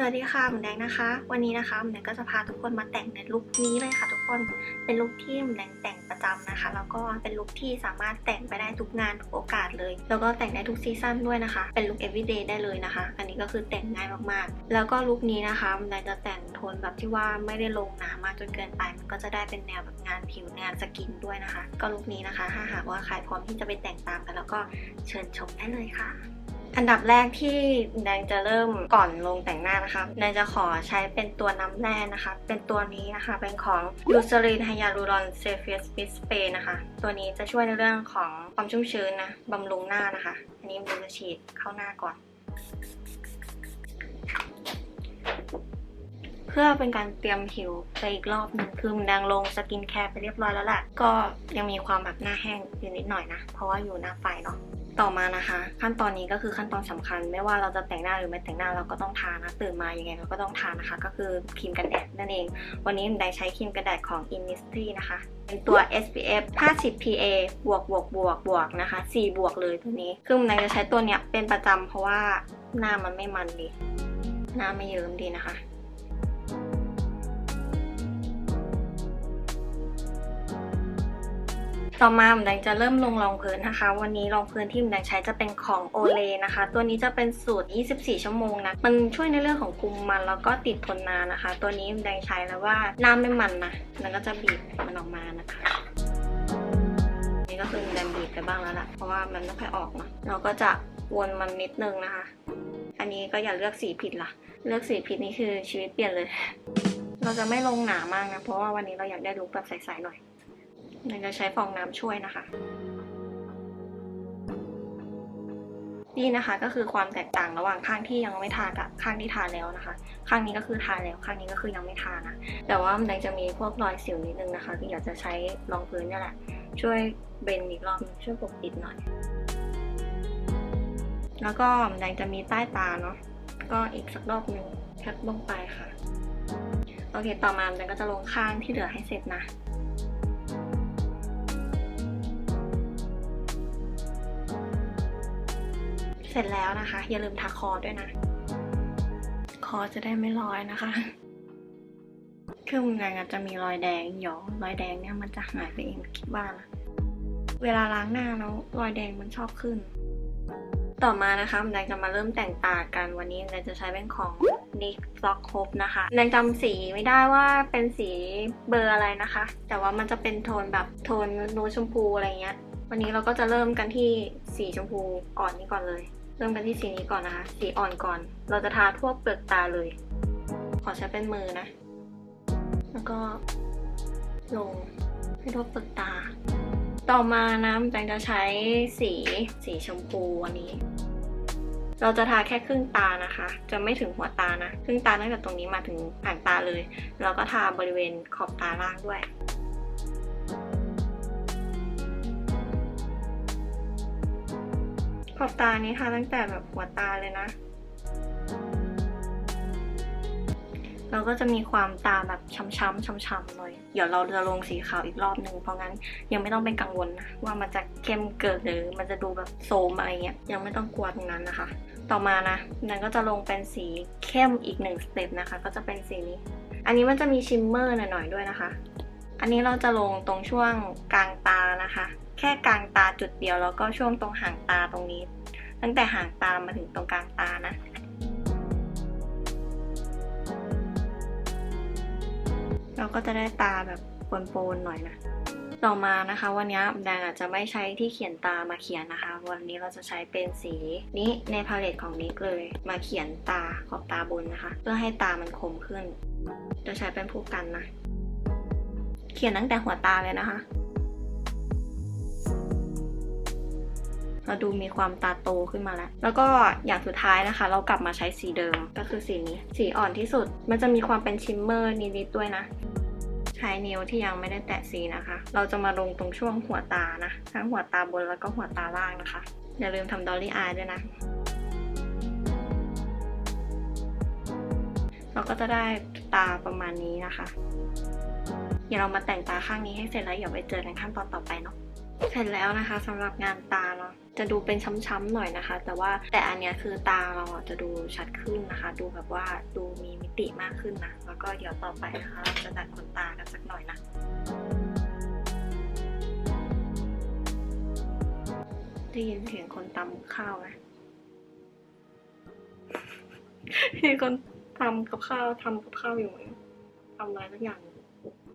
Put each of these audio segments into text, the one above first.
สวัสดีค่ะหมูแดงนะคะ วันนี้นะคะหมูแดงก็จะพาทุกคนมาแต่งในลุคนี้เลยค่ะ ทุกคนเป็นลุคที่หมูแดงแต่งประจำนะคะ แล้วก็เป็นลุคที่สามารถแต่งไปได้ทุกงานทุกโอกาสเลย แล้วก็แต่งได้ทุกซีซั่นด้วยนะคะ เป็นลุค everyday ได้เลยนะคะ อันนี้ก็คือแต่งง่ายมากๆ แล้วก็ลุคนี้นะคะหมูแดงจะแต่งโทนแบบที่ว่าไม่ได้ลงหนามากจนเกินไป มันก็จะได้เป็นแนวแบบงานผิวงานสกินด้วยนะคะ ก็ลุคนี้นะคะ ถ้าหากว่าใครพร้อมที่จะไปแต่งตามกันแล้วก็เชิญชมได้เลยค่ะ อันดับแรกที่แดงจะเริ่มก่อนลงแต่งหน้านะคะแดงจะขอใช้เป็นตัวน้ำแร่นะคะ เป็นตัวนี้นะคะ เป็นของ u c e r i n Hyaluron Surface Mist Spray นะคะ ตัวนี้จะช่วยในเรื่องของความชุ่มชื้นนะบำรุงหน้านะคะ อันนี้มันจะฉีดเข้าหน้าก่อน เพื่อเป็นการเตรียมผิวไปอีกรอบหนึ่งคือมันแดงลงสกินแคร์ไปเรียบร้อยแล้วแหละก็ยังมีความแบบหน้าแห้งอยู่นิดหน่อยนะ เพราะว่าอยู่หน้าไฟเนาะ ต่อมานะคะ ขั้นตอนนี้ก็คือขั้นตอนสำคัญ ไม่ว่าเราจะแต่งหน้าหรือไม่แต่งหน้าเราก็ต้องทานะตื่นมายังไงเราก็ต้องทานะคะ ก็คือครีมกันแดดนั่นเอง วันนี้ได้ใช้ครีมกันแดดของ Innisfree นะคะ เป็นตัว SPF 50 PA บวกบวกบวกบวกนะคะ4บวกเลยตัวนี้ คือมันจะใช้ตัวเนี้ยเป็นประจำเพราะว่าหน้ามันไม่มันดีหน้าไม่เยิ้มดีนะคะ ต่อมาหมแดงจะเริ่มลงรองพื้นนะคะ วันนี้รองพื้นที่หมแดงใช้จะเป็นของโอเลนะคะ ตัวนี้จะเป็นสูตร 24 ชั่วโมงนะ มันช่วยในเรื่องของคุมมันแล้วก็ติดทนนานนะคะ ตัวนี้หมแดงใช้แล้วว่าน้าไม่มันนะแล้วก็จะบีบมันออกมานะคะนี่ก็คือหมแดงบีบไปบ้างแล้วล่ะ เพราะว่ามันไม่ค่อยออกเนาะเราก็จะวนมันนิดนึงนะคะ อันนี้ก็อย่าเลือกสีผิดล่ะ เลือกสีผิดนี่คือชีวิตเปลี่ยนเลย เราจะไม่ลงหนามากนะ เพราะว่าวันนี้เราอยากได้ลุคแบบใสๆหน่อย เราจะใช้ฟองน้ำช่วยนะคะนี่นะคะก็คือความแตกต่างระหว่างข้างที่ยังไม่ทากับข้างที่ทาแล้วนะคะ ข้างนี้ก็คือทาแล้วข้างนี้ก็คือยังไม่ทานะแต่ว่ามันจะมีพวกรอยสิวนิดนึงนะคะที่อยากจะใช้รองพื้นนี่แหละ ช่วยเบนอีกรอบนึงช่วยปกปิดหน่อย แล้วก็มันจะมีใต้ตาเนาะก็อีกสักรอบหนึ่งแคปลงไปค่ะโอเคต่อมามันก็จะลงข้างที่เหลือให้เสร็จนะ เสร็จแล้วนะคะ อย่าลืมทาคอด้วยนะ คอจะได้ไม่ลอยนะคะ คือมันอาจจะมีรอยแดงหยอรอยแดงเนี่ยมันจะหายไปเองคิดว่านะเวลาล้างหน้าแล้วรอยแดงมันชอบขึ้น ต่อมานะคะแดงจะมาเริ่มแต่งตากันวันนี้แดงจะใช้เป็นของ NYX Block Hope นะคะแดงจำสีไม่ได้ว่าเป็นสีเบอร์อะไรนะคะ แต่ว่ามันจะเป็นโทนแบบโทนนูชมพูอะไรเงี้ยวันนี้เราก็จะเริ่มกันที่สีชมพูอ่อนนี้ก่อนเลย เริ่มกันที่สีนี้ก่อนนะคะ สีอ่อนก่อน เราจะทาทั่วเปลือกตาเลย ขอใช้เป็นมือนะ แล้วก็ลงให้ทั่วเปลือกตา ต่อมานะแจงจะใช้สีสีชมพูอันนี้ เราจะทาแค่ครึ่งตานะคะ จะไม่ถึงหัวตานะ ครึ่งตาตั้งแต่ตรงนี้มาถึงหางตาเลย แล้วก็ทาบริเวณขอบตาล่างด้วย ขอบตานี้ทาตั้งแต่แบบหัวตาเลยนะ เราก็จะมีความตาแบบช้ำๆช้ำๆหน่อยเดี๋ยวเราจะลงสีขาวอีกรอบหนึ่งเพราะงั้นยังไม่ต้องเป็นกังวลนะว่ามันจะเข้มเกินหรือมันจะดูแบบโซมอะไรเงี้ยยังไม่ต้องกลัวตรงนั้นนะคะ ต่อมานะนันก็จะลงเป็นสีเข้มอีกหนึ่งสเต็ปนะคะ ก็จะเป็นสีนี้ อันนี้มันจะมีชิมเมอร์หน่อยๆด้วยนะคะ อันนี้เราจะลงตรงช่วงกลางตานะคะ แค่กลางตาจุดเดียวแล้วก็ช่วงตรงหางตาตรงนี้ ตั้งแต่หางตามาถึงตรงกลางตานะเราก็จะได้ตาแบบโปนๆหน่อยนะ ต่อมานะคะ วันนี้แดงอาจจะไม่ใช้ที่เขียนตามาเขียนนะคะ วันนี้เราจะใช้เป็นสีนี้ในพาเลตของนิกเลยมาเขียนตาขอบตาบนนะคะ เพื่อให้ตามันคมขึ้น จะใช้เป็นผู้กันนะ เขียนตั้งแต่หัวตาเลยนะคะ เราดูมีความตาโตขึ้นมาแล้ว แล้วก็อย่างสุดท้ายนะคะ เรากลับมาใช้สีเดิมก็คือสีนี้สีอ่อนที่สุด มันจะมีความเป็นชิมเมอร์นิดๆด้วยนะใช้นิ้วที่ยังไม่ได้แตะสีนะคะ เราจะมาลงตรงช่วงหัวตานะ ทั้งหัวตาบนแล้วก็หัวตาล่างนะคะ อย่าลืมทำดอลลี่อายด้วยนะ เราก็จะได้ตาประมาณนี้นะคะ เดี๋ยวเรามาแต่งตาข้างนี้ให้เสร็จแล้วเดี๋ยวไปเจอกันขั้นตอนต่อไปเนาะ เสร็จแล้วนะคะสำหรับงานตาเนาะ จะดูเป็นช้ำๆหน่อยนะคะ แต่ว่าแต่อันเนี้ยคือตาเราจะดูชัดขึ้นนะคะ ดูแบบว่าดูมีมิติมากขึ้นนะ แล้วก็เดี๋ยวต่อไปนะคะเราจะดัดขนตากันสักหน่อยนะได้ยินเสียงคนตำข้าวไหมมีคนทำกับข้าวทำกับข้าวอยู่ไหมทำอะไรสักอย่าง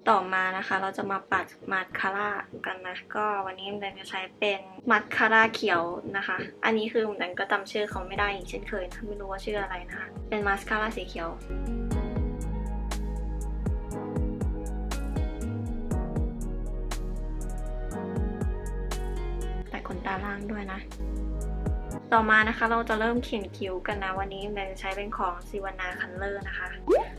ต่อมานะคะ เราจะมาปัดมาสคาร่ากันนะ ก็วันนี้แดนจะใช้เป็นมาสคาร่าเขียวนะคะ อันนี้คือแดนก็จำชื่อเขาไม่ได้อีกเช่นเคยนะไม่รู้ว่าชื่ออะไรนะคะ เป็นมาสคาร่าสีเขียวแต่ขนตาล่างด้วยนะ ต่อมานะคะเราจะเริ่มเขียนคิ้วกันนะ วันนี้แดนจะใช้เป็นของซิวานาคันเลอร์นะคะ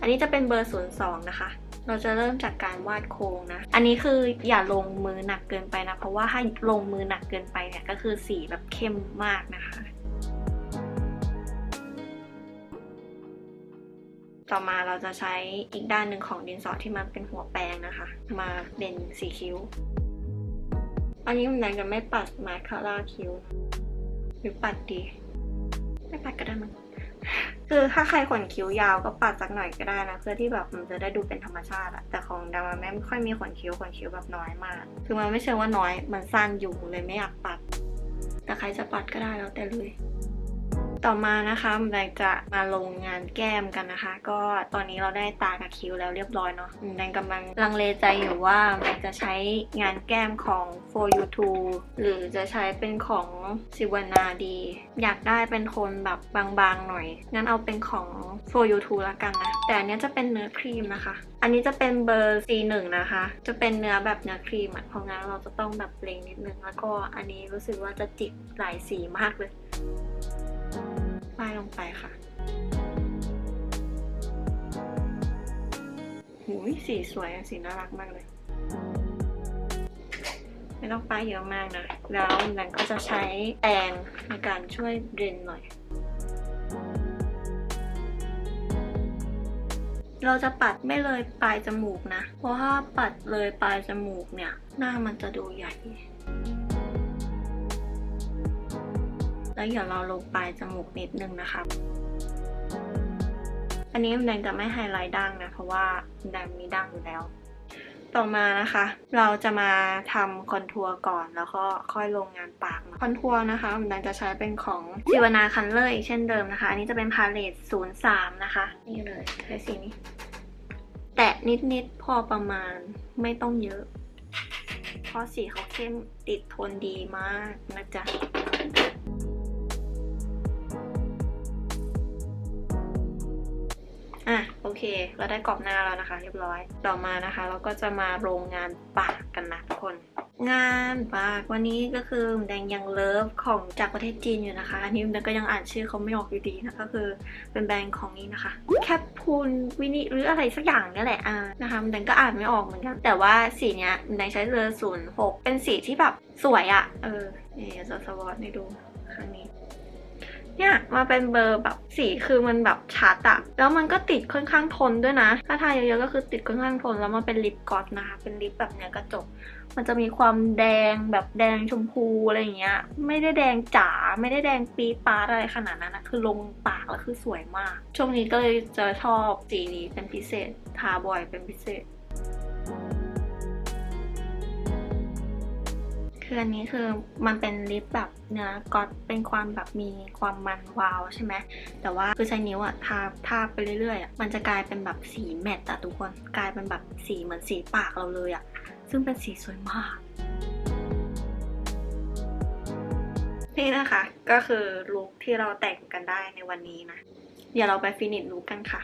อันนี้จะเป็นเบอร์ 02 นะคะ เราจะเริ่มจากการวาดโครงนะ อันนี้คืออย่าลงมือหนักเกินไปนะ เพราะว่าถ้าลงมือหนักเกินไปเนี่ยก็คือสีแบบเข้มมากนะคะ ต่อมาเราจะใช้อีกด้านหนึ่งของดินสอที่มันเป็นหัวแปรงนะคะ มาเป็นสีคิ้ว อันนี้มันจะไม่ปัดมาคาร่าคิ้ว หรือปัดดี ไม่ปัดก็ได้มั้ง คือถ้าใครขนคิ้วยาวก็ปัดสักหน่อยก็ได้นะ เพื่อที่แบบมันจะได้ดูเป็นธรรมชาติอะแต่ของดามันไม่ค่อยมีขนคิ้วขนคิ้วแบบน้อยมาก คือมันไม่เชิงว่าน้อย มันสั้นอยู่เลยไม่อยากปัด แต่ใครจะปัดก็ได้แล้วแต่เลย ต่อมานะคะแดงจะมาลงงานแก้มกันนะคะ ก็ตอนนี้เราได้ตากับคิ้วแล้วเรียบร้อยเนาะแดงกำลังลังเลใจอยู่ว่าแดงจะใช้งานแก้มของ for you to หรือจะใช้เป็นของซิวานาดี อยากได้เป็นคนแบบบางๆหน่อย งั้นเอาเป็นของ for you to ละกันนะ แต่อันนี้จะเป็นเนื้อครีมนะคะ อันนี้จะเป็นเบอร์ C1 นะคะ จะเป็นเนื้อแบบเนื้อครีมอะเพราะงั้นเราจะต้องแบบเปล่งนิดนึง แล้วก็อันนี้รู้สึกว่าจะจิกหลายสีมากเลย ป้ายลงไปค่ะหูยสีสวยสีน่ารักมากเลย ไม่ต้องป้ายเยอะมากนะ แล้วนันก็จะใช้แปรงในการช่วยเรนหน่อย เราจะปัดไม่เลยปลายจมูกนะ เพราะถ้าปัดเลยปลายจมูกเนี่ย หน้ามันจะดูใหญ่ แล้วเดี๋ยวเราลงปลายจมูกนิดนึงนะคะ อันนี้แดงจะไม่ไฮไลท์ดั้งนะ เพราะว่าแดงมีดั้งอยู่แล้ว ต่อมานะคะ เราจะมาทำคอนทัวร์ก่อนแล้วก็ค่อยลงงานปาก คอนทัวร์นะคะแดงจะใช้เป็นของจิวนาคันเลอร์อีกเช่นเดิมนะคะ อันนี้จะเป็นพาเลต03 นะคะ นี่เลยใช้สีนี้ แตะนิดๆพอประมาณไม่ต้องเยอะเพราะสีเขาเข้มติดทนดีมากนะจ๊ะ เคเราได้กรอบหน้าแล้วนะคะ เรียบร้อย ต่อมานะคะ เราก็จะมาโรงงานปากกันนะทุกคน งานปากวันนี้ก็คือแดงยังเลิฟของจากประเทศจีนอยู่นะคะอันนี้แดงก็ยังอ่านชื่อเขาไม่ออกอยู่ดีนะก็คือเป็นแบรนด์ของนี้นะคะแคปพูนวินิหรืออะไรสักอย่างนี่แหละอ่านะคะแดงก็อ่านไม่ออกเหมือนกัน แต่ว่าสีเนี้ยแดงใช้เบอร์ศูนย์หกเป็นสีที่แบบสวยอะ่ะ เออเนี่จะสวอตให้ดู เนี่ยมาเป็นเบอร์แบบสีคือมันแบบชัดอะแล้วมันก็ติดค่อนข้างทนด้วยนะ ถ้าทาเยอะๆก็คือติดค่อนข้างทน แล้วมันเป็นลิปกอสนะคะ เป็นลิปแบบเนี้ยกระจก มันจะมีความแดงแบบแดงชมพูอะไรอย่างเงี้ย ไม่ได้แดงจ๋า ไม่ได้แดงปี๊ป๊าดอะไรขนาดนั้นนะ คือลงปากแล้วคือสวยมาก ช่วงนี้ก็เลยจะชอบสีนี้เป็นพิเศษ ทาบ่อยเป็นพิเศษ คืออันนี้คือมันเป็นลิปแบบเนื้อก๊อตเป็นความแบบมีความมันวาวใช่ไหมแต่ว่าคือใช้นิ้วอะทาทาไปเรื่อยๆอะมันจะกลายเป็นแบบสีแมตต์อะทุกคนกลายเป็นแบบสีเหมือนสีปากเราเลยอะซึ่งเป็นสีสวยมากนี่นะคะก็คือลุคที่เราแต่งกันได้ในวันนี้นะ เดี๋ยวเราไปฟินิชลุคกันค่ะ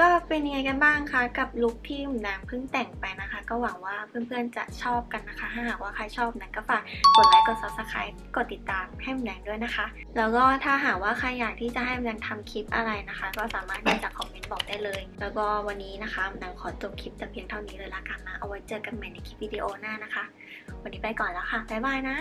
ก็เป็นยังไงกันบ้างคะกับลุคที่หมุนแดงเพิ่งแต่งไปนะคะ ก็หวังว่าเพื่อนๆจะชอบกันนะคะถ้าหากว่าใครชอบนั้นก็ฝากกดไลค์กด subscribe กดติดตามให้แมงด้วยนะคะ แล้วก็ถ้าหากว่าใครอยากที่จะให้แมงทำคลิปอะไรนะคะ ก็สามารถที่จะคอมเมนต์บอกได้เลย แล้วก็วันนี้นะคะแมงขอจบคลิปแต่เพียงเท่านี้เลยละกันนะเอาไว้เจอกันใหม่ในคลิปวิดีโอหน้านะคะ วันนี้ไปก่อนแล้วค่ะบ๊ายบายนะ